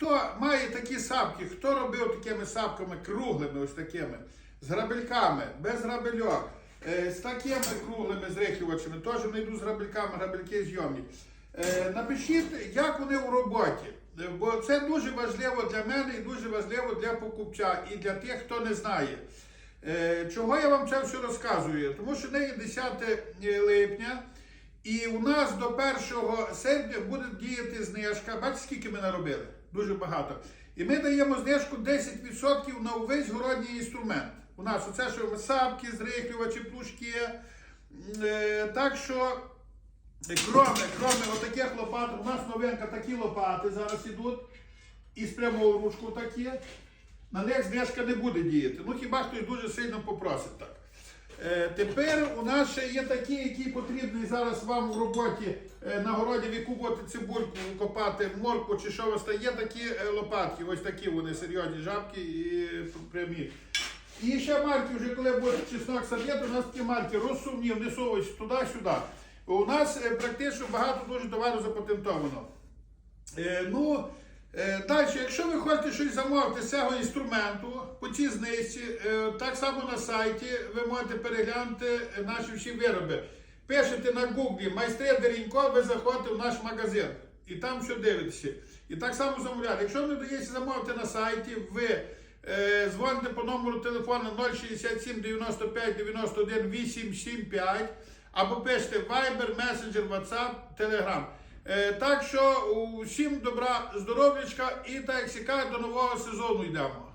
Хто має такі сапки, хто робив такими сапками круглими, ось такими, з грабельками, без грабельок, е, з такими круглими зрихлювачами, теж не йду з грабельками, грабельки зйомні. Е, Напишіть, як вони у роботі. Е, Бо це дуже важливо для мене і дуже важливо для покупця і для тих, хто не знає. Чого я вам це все розказую? Тому що не є 10 липня, і у нас до 1 серпня буде діяти знижка. Бачите, скільки ми наробили? Дуже багато. І ми даємо знижку 10% на увесь городній інструмент. У нас оце що сапки, зрихлювачі, плужки. Е, Так що, кроме, кроме отаких лопат, у нас новинка такі лопати зараз ідуть. І з прямого ручку такі. На них знижка не буде діяти. Ну хіба хтось дуже сильно попросить так. Е, тепер у нас ще є такі, які потрібні зараз вам в роботі е, на городі викупувати цибульку, копати морку чи що у вас. Є такі е, лопатки, ось такі вони серйозні жабки і прямі. І ще марки, вже коли буде чеснок садити, у нас такі марки розсувні, внесовують туди-сюди. У нас практично багато дуже товару запатентовано. Ну, далі, якщо ви хочете щось замовити з цього інструменту по цій знижці, е, так само на сайті ви можете переглянути е, наші всі вироби. Пишете на гуглі майстри Дерінько, ви заходите в наш магазин і там все дивитеся. І так само замовляти. Якщо не дається замовити на сайті, ви е, дзвоните по номеру телефону 067 95 91 875 або пишете Viber, Messenger, WhatsApp, Telegram. Е, так що усім добра, здоров'ячка і так як до нового сезону йдемо.